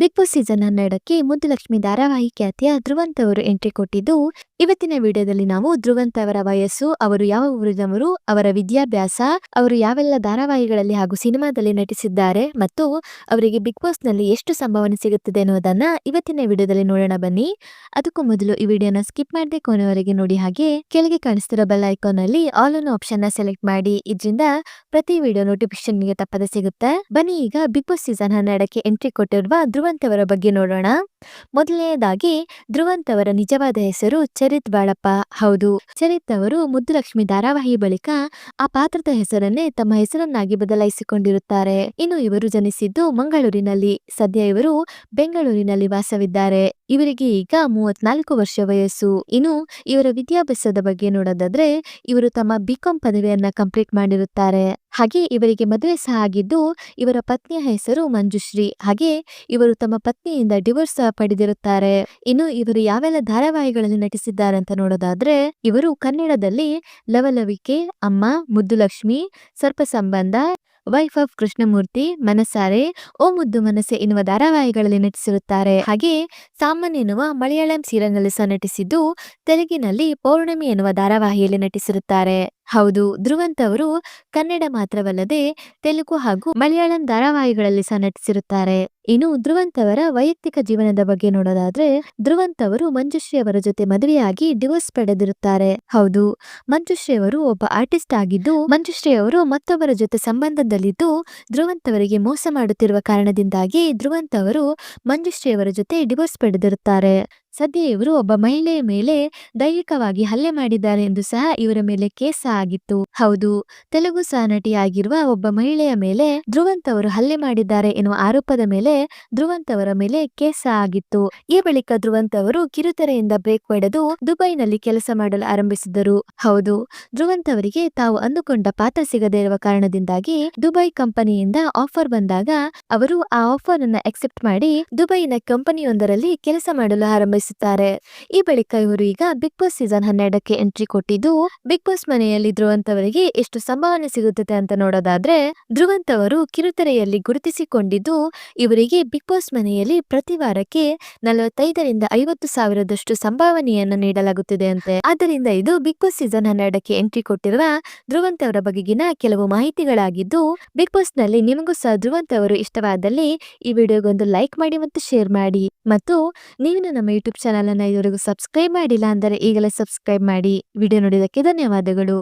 Big boss season ಹನ್ನೆರಡಕ್ಕೆ ಮುದ್ದುಲಕ್ಷ್ಮಿ ಧಾರಾವಾಹಿ ಖ್ಯಾತಿಯ ಧ್ರುವಂತ್ ಅವರು ಎಂಟ್ರಿ ಕೊಟ್ಟಿದ್ದು, ಇವತ್ತಿನ ವಿಡಿಯೋದಲ್ಲಿ ನಾವು ಧ್ರುವಂತ್ ಅವರ ವಯಸ್ಸು, ಅವರು ಯಾವ ಊರಿನವರು, ಅವರ ವಿದ್ಯಾಭ್ಯಾಸ, ಅವರು ಯಾವೆಲ್ಲ ಧಾರಾವಾಹಿಗಳಲ್ಲಿ ಹಾಗೂ ಸಿನಿಮಾದಲ್ಲಿ ನಟಿಸಿದ್ದಾರೆ ಮತ್ತು ಅವರಿಗೆ ಬಿಗ್ ಬಾಸ್ನಲ್ಲಿ ಎಷ್ಟು ಸಂಭಾವನೆ ಸಿಗುತ್ತದೆ ಅನ್ನೋದನ್ನ ಇವತ್ತಿನ ವಿಡಿಯೋದಲ್ಲಿ ನೋಡೋಣ ಬನ್ನಿ. ಅದಕ್ಕೂ ಮೊದಲು ಈ ವಿಡಿಯೋನ ಸ್ಕಿಪ್ ಮಾಡದೆ ಕೊನೆವರೆಗೆ ನೋಡಿ ಹಾಗೆ ಕೆಳಗೆ ಕಾಣಿಸ್ತಿರೋ ಬೆಲ್ ಐಕಾನ್ ಅಲ್ಲಿ ಆಲ್ ಅನ್ ಆಪ್ಷನ್ ಸೆಲೆಕ್ಟ್ ಮಾಡಿ, ಇದರಿಂದ ಪ್ರತಿ ವಿಡಿಯೋ ನೋಟಿಫಿಕೇಶನ್ ನಿಮಗೆ ತಪ್ಪದೆ ಸಿಗುತ್ತೆ. ಬನ್ನಿ ಈಗ ಬಿಗ್ ಬಾಸ್ ಸೀಸನ್ ಹನ್ನೆರಡಕ್ಕೆ ಎಂಟ್ರಿ ಕೊಟ್ಟಿರುವ ಧ್ರುವಂತ್ ಅವರ ಬಗ್ಗೆ ನೋಡೋಣ. ಮೊದಲನೆಯದಾಗಿ ಧ್ರುವಂತ್ ಅವರ ನಿಜವಾದ ಹೆಸರು ಚರಿತ್ ಬಾಳಪ್ಪ. ಹೌದು, ಚರಿತ್ ಅವರು ಮುದ್ದುಲಕ್ಷ್ಮಿ ಧಾರಾವಾಹಿ ಬಳಿಕ ಆ ಪಾತ್ರದ ಹೆಸರನ್ನೇ ತಮ್ಮ ಹೆಸರನ್ನಾಗಿ ಬದಲಾಯಿಸಿಕೊಂಡಿರುತ್ತಾರೆ. ಇನ್ನು ಇವರು ಜನಿಸಿದ್ದು ಮಂಗಳೂರಿನಲ್ಲಿ, ಸದ್ಯ ಇವರು ಬೆಂಗಳೂರಿನಲ್ಲಿ ವಾಸವಿದ್ದಾರೆ. ಇವರಿಗೆ ಈಗ ಮೂವತ್ನಾಲ್ಕು ವರ್ಷ ವಯಸ್ಸು. ಇನ್ನು ಇವರ ವಿದ್ಯಾಭ್ಯಾಸದ ಬಗ್ಗೆ ನೋಡೋದಾದ್ರೆ ಇವರು ತಮ್ಮ ಬಿಕಾಂ ಪದವಿಯನ್ನ ಕಂಪ್ಲೀಟ್ ಮಾಡಿರುತ್ತಾರೆ. ಹಾಗೆ ಇವರಿಗೆ ಮದುವೆ ಸಹ ಆಗಿದ್ದು ಇವರ ಪತ್ನಿಯ ಹೆಸರು ಮಂಜುಶ್ರೀ. ಹಾಗೆ ಇವರು ತಮ್ಮ ಪತ್ನಿಯಿಂದ ಡಿವೋರ್ಸ್ ಪಡೆದಿರುತ್ತಾರೆ. ಇನ್ನು ಇವರು ಯಾವೆಲ್ಲ ಧಾರಾವಾಹಿಗಳಲ್ಲಿ ನಟಿಸಿದ್ದಾರೆ ಅಂತ ನೋಡೋದಾದ್ರೆ, ಇವರು ಕನ್ನಡದಲ್ಲಿ ಲವಲವಿಕೆ, ಅಮ್ಮ ಮುದ್ದುಲಕ್ಷ್ಮಿ ಸರ್ಪ ಸಂಬಂಧ, ವೈಫ್ ಆಫ್ ಕೃಷ್ಣಮೂರ್ತಿ, ಮನಸಾರೆ, ಓ ಮುದ್ದು ಮನಸ್ಸೆ ಎನ್ನುವ ಧಾರಾವಾಹಿಗಳಲ್ಲಿ ನಟಿಸಿರುತ್ತಾರೆ. ಹಾಗೆ ಸಾಮಾನ್ಯ ಎನ್ನುವ ಮಲಯಾಳಂ ಸೀರಿಯಲ್ನಲ್ಲಿ ಸಹ ನಟಿಸಿದ್ದು ತೆಲುಗಿನಲ್ಲಿ ಪೌರ್ಣಮಿ ಎನ್ನುವ ಧಾರಾವಾಹಿಯಲ್ಲಿ ನಟಿಸಿರುತ್ತಾರೆ. ಹೌದು. ಧ್ರುವಂತ್ ಅವರು ಕನ್ನಡ ಮಾತ್ರವಲ್ಲದೆ ತೆಲುಗು ಹಾಗೂ ಮಲಯಾಳಂ ಧಾರಾವಾಹಿಗಳಲ್ಲಿ ಸಹ ನಟಿಸಿರುತ್ತಾರೆ. ಇನ್ನು ಧ್ರುವಂತ್ ಅವರ ವೈಯಕ್ತಿಕ ಜೀವನದ ಬಗ್ಗೆ ನೋಡೋದಾದ್ರೆ, ಧ್ರುವಂತ್ ಅವರು ಮಂಜುಶ್ರೀ ಅವರ ಜೊತೆ ಮದುವೆಯಾಗಿ ಡಿವೋರ್ಸ್ ಪಡೆದಿರುತ್ತಾರೆ. ಹೌದು, ಮಂಜುಶ್ರೀ ಅವರು ಒಬ್ಬ ಆರ್ಟಿಸ್ಟ್ ಆಗಿದ್ದು, ಮಂಜುಶ್ರೀ ಅವರು ಮತ್ತೊಬ್ಬರ ಜೊತೆ ಸಂಬಂಧದಲ್ಲಿದ್ದು ಧ್ರುವಂತ್ ಅವರಿಗೆ ಮೋಸ ಮಾಡುತ್ತಿರುವ ಕಾರಣದಿಂದಾಗಿ ಧ್ರುವಂತ್ ಅವರು ಮಂಜುಶ್ರೀ ಅವರ ಜೊತೆ ಡಿವೋರ್ಸ್ ಪಡೆದಿರುತ್ತಾರೆ. ಸದ್ಯ ಇವರು ಒಬ್ಬ ಮಹಿಳೆಯ ಮೇಲೆ ದೈಹಿಕವಾಗಿ ಹಲ್ಲೆ ಮಾಡಿದ್ದಾರೆ ಎಂದು ಸಹ ಇವರ ಮೇಲೆ ಕೇಸ್ ಆಗಿತ್ತು. ಹೌದು, ತೆಲುಗು ಸಹ ನಟಿಯಾಗಿರುವ ಒಬ್ಬ ಮಹಿಳೆಯ ಮೇಲೆ ಧ್ರುವಂತ್ ಅವರು ಹಲ್ಲೆ ಮಾಡಿದ್ದಾರೆ ಎನ್ನುವ ಆರೋಪದ ಮೇಲೆ ಧ್ರುವಂತ್ ಅವರ ಮೇಲೆ ಕೇಸ್ ಆಗಿತ್ತು. ಈ ಬಳಿಕ ಧ್ರುವಂತ್ ಅವರು ಕಿರುತೆರೆಯಿಂದ ಬ್ರೇಕ್ ಪಡೆದು ದುಬೈನಲ್ಲಿ ಕೆಲಸ ಮಾಡಲು ಆರಂಭಿಸಿದರು ಹೌದು, ಧ್ರುವಂತ್ ಅವರಿಗೆ ತಾವು ಅಂದುಕೊಂಡ ಪಾತ್ರ ಸಿಗದೇ ಇರುವ ಕಾರಣದಿಂದಾಗಿ ದುಬೈ ಕಂಪನಿಯಿಂದ ಆಫರ್ ಬಂದಾಗ ಅವರು ಆ ಆಫರ್ ಅನ್ನ ಅಕ್ಸೆಪ್ಟ್ ಮಾಡಿ ದುಬೈನ ಕಂಪನಿಯೊಂದರಲ್ಲಿ ಕೆಲಸ ಮಾಡಲು ಆರಂಭಿಸುತ್ತಾರೆ ಈ ಬಳಿಕ ಇವರು ಈಗ ಬಿಗ್ ಬಾಸ್ ಸೀಸನ್ ಹನ್ನೆರಡಕ್ಕೆ ಎಂಟ್ರಿ ಕೊಟ್ಟಿದ್ದು, ಬಿಗ್ ಬಾಸ್ ಮನೆಯಲ್ಲಿ ಧ್ರುವಂತವರಿಗೆ ಎಷ್ಟು ಸಂಭಾವನೆ ಸಿಗುತ್ತದೆ ಅಂತ ನೋಡೋದಾದ್ರೆ, ಧ್ರುವಂತ್ ಅವರು ಕಿರುತೆರೆಯಲ್ಲಿ ಗುರುತಿಸಿಕೊಂಡಿದ್ದು, ಇವರಿಗೆ ಬಿಗ್ ಬಾಸ್ ಮನೆಯಲ್ಲಿ ಪ್ರತಿ ವಾರಕ್ಕೆ ನಲವತ್ತೈದರಿಂದ ಐವತ್ತು ಸಾವಿರದಷ್ಟು ಸಂಭಾವನೆಯನ್ನು ನೀಡಲಾಗುತ್ತಿದೆ ಅಂತೆ. ಆದ್ದರಿಂದ ಇದು ಬಿಗ್ ಬಾಸ್ ಸೀಸನ್ ಹನ್ನೆರಡಕ್ಕೆ ಎಂಟ್ರಿ ಕೊಟ್ಟಿರುವ ಧ್ರುವಂತ್ ಅವರ ಬಗೆಗಿನ ಕೆಲವು ಮಾಹಿತಿಗಳಾಗಿದ್ದು, ಬಿಗ್ ಬಾಸ್ನಲ್ಲಿ ನಿಮಗೂ ಸಹ ಧ್ರುವಂತ್ ಅವರು ಇಷ್ಟವಾದಲ್ಲಿ ಈ ವಿಡಿಯೋಗೊಂದು ಲೈಕ್ ಮಾಡಿ ಮತ್ತು ಶೇರ್ ಮಾಡಿ. ಮತ್ತು ನೀವು ನಮ್ಮ ಯೂಟ್ಯೂಬ್ ಚಾನಲ್ ಅನ್ನ ಇದುವರೆಗೂ ಸಬ್ಸ್ಕ್ರೈಬ್ ಮಾಡಿಲ್ಲ ಅಂದರೆ ಈಗಲೇ ಸಬ್ಸ್ಕ್ರೈಬ್ ಮಾಡಿ. ವಿಡಿಯೋ ನೋಡಿದಕ್ಕೆ ಧನ್ಯವಾದಗಳು.